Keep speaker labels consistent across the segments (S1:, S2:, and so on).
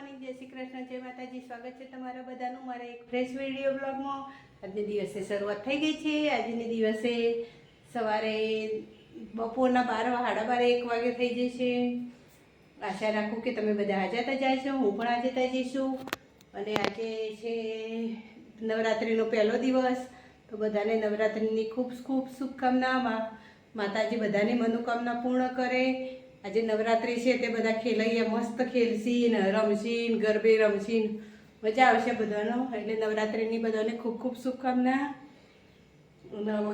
S1: Morning જય શ્રી કૃષ્ણ, જય માતાજી, સ્વાગત છે તમારા બધાનું મારા એક ફ્રેશ વીડિયો બ્લોગમાં આજને દિવસે શરૂઆત થઈ ગઈ છે. આજને દિવસે સવારે બપોરના બાર સાડા બાર એક વાગે થઈ જશે આશા રાખું કે તમે બધા હાજર જાય છો, હું પણ હાજર જઈશું અને આજે છે નવરાત્રિનો પહેલો દિવસ, તો બધાને નવરાત્રિની ખૂબ ખૂબ શુભકામના માતાજી બધાની મનોકામના પૂર્ણ કરે. આજે નવરાત્રિ છે તે બધા ખેલૈયા મસ્ત ખેલશી ને રમશી ગરબે રમશી મજા આવશે બધાનો. એટલે નવરાત્રિની બધાને ખૂબ ખૂબ શુભકામના.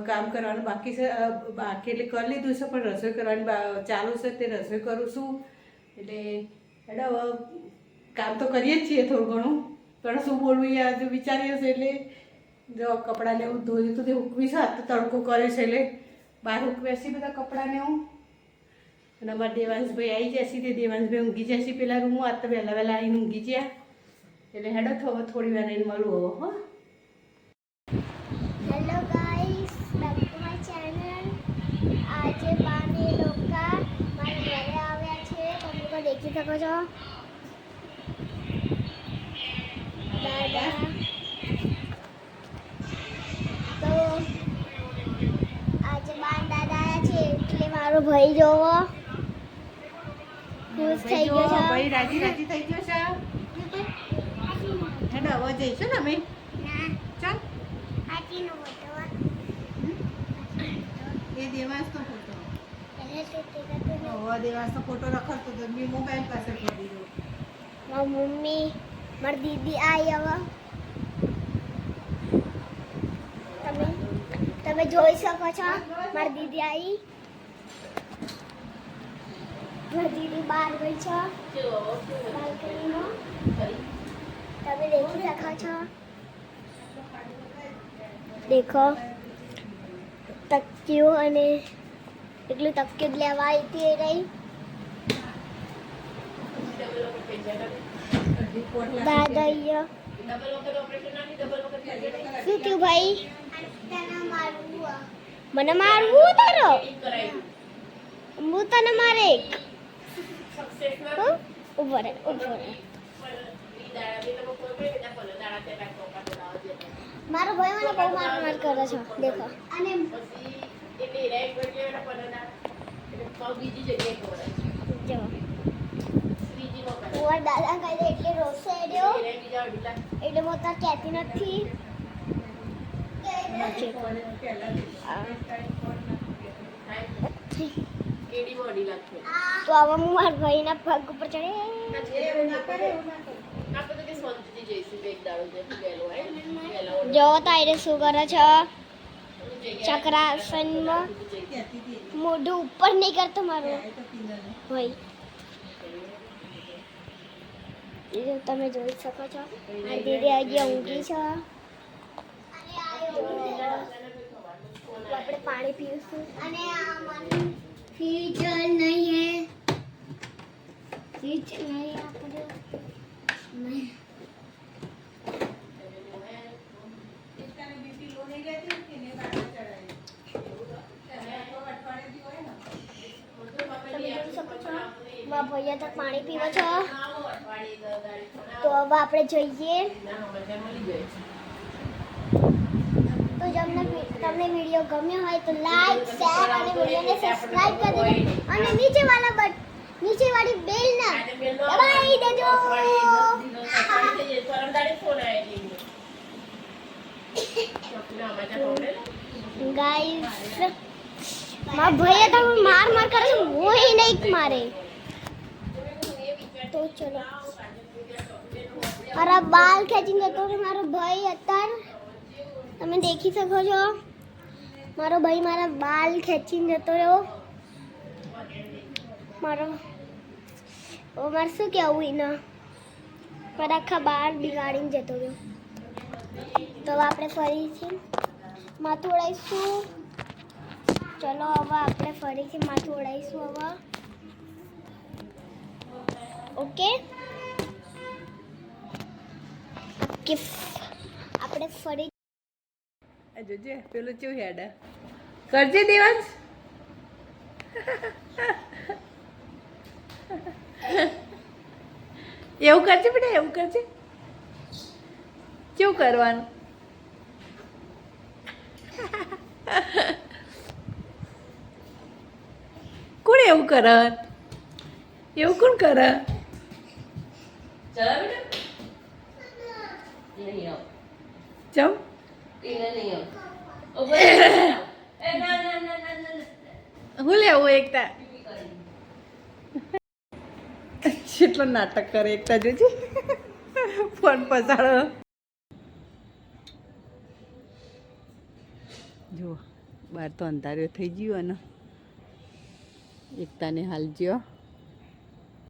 S1: કામ કરવાનું બાકી છે. બાકી એટલે કરી લીધું છે, પણ રસોઈ કરવાની ચાલુ છે તે રસોઈ કરું છું. એટલે એટલે કામ તો કરીએ જ છીએ થોડું ઘણું. પણ શું બોલવું હજુ વિચારીએ છે, એટલે જો કપડાને એવું ધોયું તો તે ઉકવી છે તડકો કરે છે, એટલે બહાર ઉકવે છે બધા કપડાને હું અને અમારા દેવાંશભાઈ આવી જશે તે દેવાંશભાઈ ઊંઘી જશે પેલા રૂમમાં. આ તો વહેલા વહેલા આવીને ઊંઘી ગયા. એટલે હેડો થવો થોડી વાર એને મળવું હવે, હો.
S2: હેલો ગાઈસ બેક ટુ આજે બાને લોકા મારા ઘરે આવ્યા છે. તમે લોકો દેખી શકો છો. દાદા. તો આજે બાન દાદા છે. એટલે મારો ભાઈ જોવો. ખુશ થઈ ગયો છે?
S1: ભાઈ રાજી રાજી થઈ ગયો છે? હેડો હવે જઈશું ને અમે? ચાલ. એ દેવાસનો ફોટો. હવે દેવાસનો ફોટો રખડતો તો મેં મોબાઈલ પાસે કરી દીધો
S2: મારી મમ્મી મારી દીદી આવી હવે. તમે? તમે જોઈ શકો છો? મારી દીદી આવી મારી બહાર ગઈ છે? બાલ્કનીમાં? તમે દેખી શકો છો? દેખો. તકિયું અને એટલું તકિયું લેવા આવી હતી એ રહી. દાદા અહીંયા શું થયું ભાઈ? મને મારવું તારો. હું તને મારે એક. ઊભો રહે ઊભો રહે મારો ભાઈ મને બહુ માર માર કરે છે. દેખો. અને દાદા કહી એટલે રોશે એડ્યો એટલે હું તાર કહેતી નથી. તો આવા હું મારા ભાઈના પગ ઉપર ચડે. જો તારે શું કરે. છે. ચક્રાસનમાં. મોઢું ઉપર નહીં કરતો મારું. ભાઈ. એ તમે જોઈ શકો છો. આ દીદી હજી ઊંઘી છે. આપણે પાણી પીશું. અને નહીં હે ફ્રીજ નહીં આપણે તમે જોઈ શકો ભૈયા તો પાણી પીવા છો. તો હવે આપણે જઈએ. તો તમને તમને વીડિયો ગમ્યો હોય તો લાઈક શેર અને વિડીયોને સબસ્ક્રાઇબ કરી દેજો. અને નીચે વાળા બટ નીચે વાળી બેલ ના દબાવી દેજો. મારા માર કરે છે હું નહીં મારે. તો ચલો. મારા બાલ ખેંચીને તો મારો ભાઈ અત્યારે. તમે દેખી શકો છો? મારો ભાઈ મારા બાલ ખેંચીને જતો રહ્યો. મારો મારે શું કહેવું એના? મારા આખા બાલ બિગાડીને જતો રહ્યો. તો આપણે ફરીથી માથું ઓળાઈશું. ચલો હવે આપણે ફરીથી માથું ઓળાઈશું હવે. ઓકે. આપણે ફરી
S1: જોજે પેલું કેવું હેડ કરજે દેવાંશ. એવું કરજે બેટા એવું કરજે. કેવું કરવાનું? કોણ એવું કર? એવું કોણ કર?
S3: નહીં આવ.
S1: ચમ
S3: એને નહીં આવ. ઓ બસ એ ના ના ના ના ના ના.
S1: હું લેવું એકતા? કેટલો નાટક કરે એકતા જોજે. ફોન પસાડો જુઓ બહાર તો અંધાર્યો થઈ ગયો અને એકતાને હાલ જ્યો.